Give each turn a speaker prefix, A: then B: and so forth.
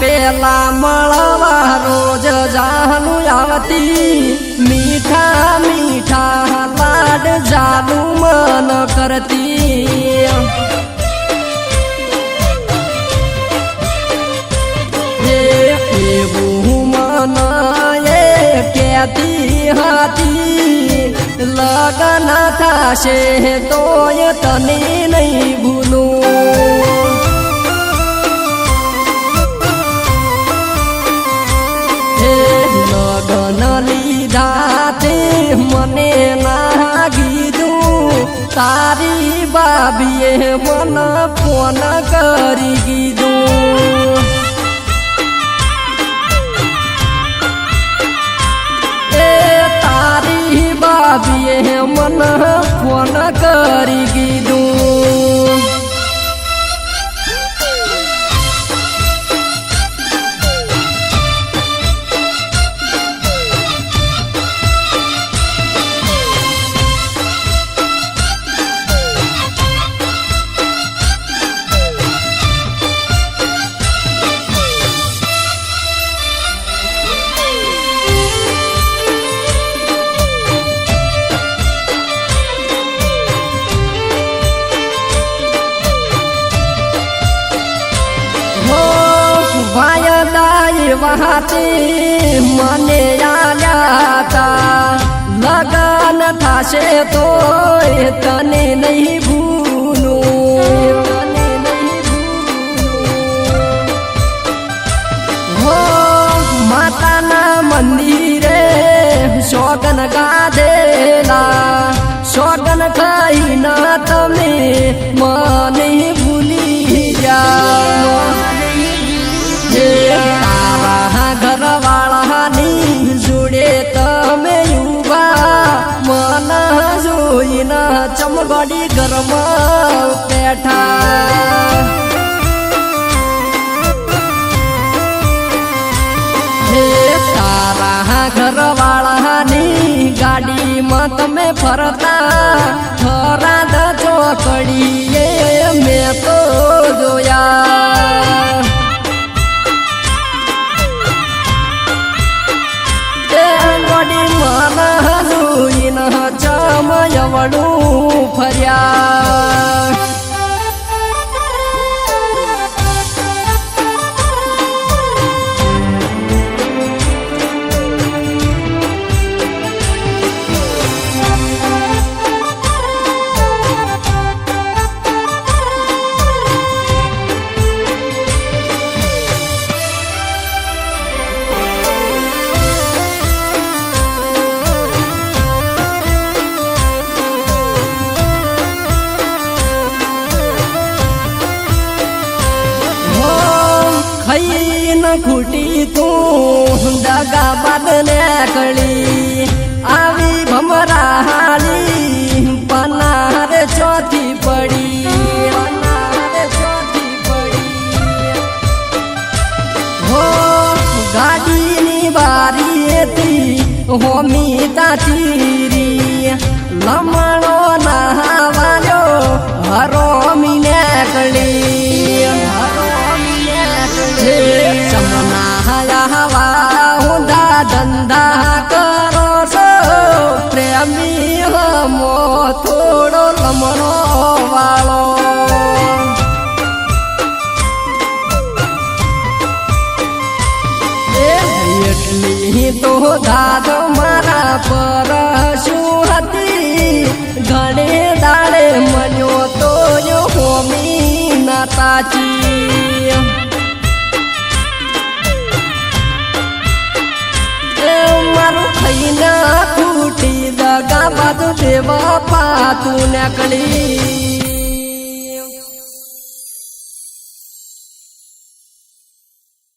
A: પેલા મળવા રોજ જાનું આવતી. મીઠા મીઠા લાડ જાનું મન કરતી. એવું મન એ કહેતી હતી. લગન થશે તોય તને નહીં ભૂલું. તારી બાબીએ મન ફોન કરી કીધું એ તારી બાબીએ મન ફોન કરી વહાતે મને આલ્યા લગન થશે તો તને નહીં ચમગડી ઘરમાં બેઠા. હે તારા ઘરવાળાની ગાડીમાં તમે ફરતા ફરાદ ચોકડીએ ચમયવડું ફર્યા. ખૈન ખૂટી તું દગા બદને કળી. આવી ભમરા હાલી પનાર ચોથી પડી. હો, ગાડીની બારીએથી હોમી તાચીરી. લમણો હમો થોડો લમણો વાળો. એટલી તો દાદો મારા પર શું હતી? ઘણે દાડે મળ્યો તો હોમી ના તાચી મારું થઈને ખૂટી દગા તું નીકળી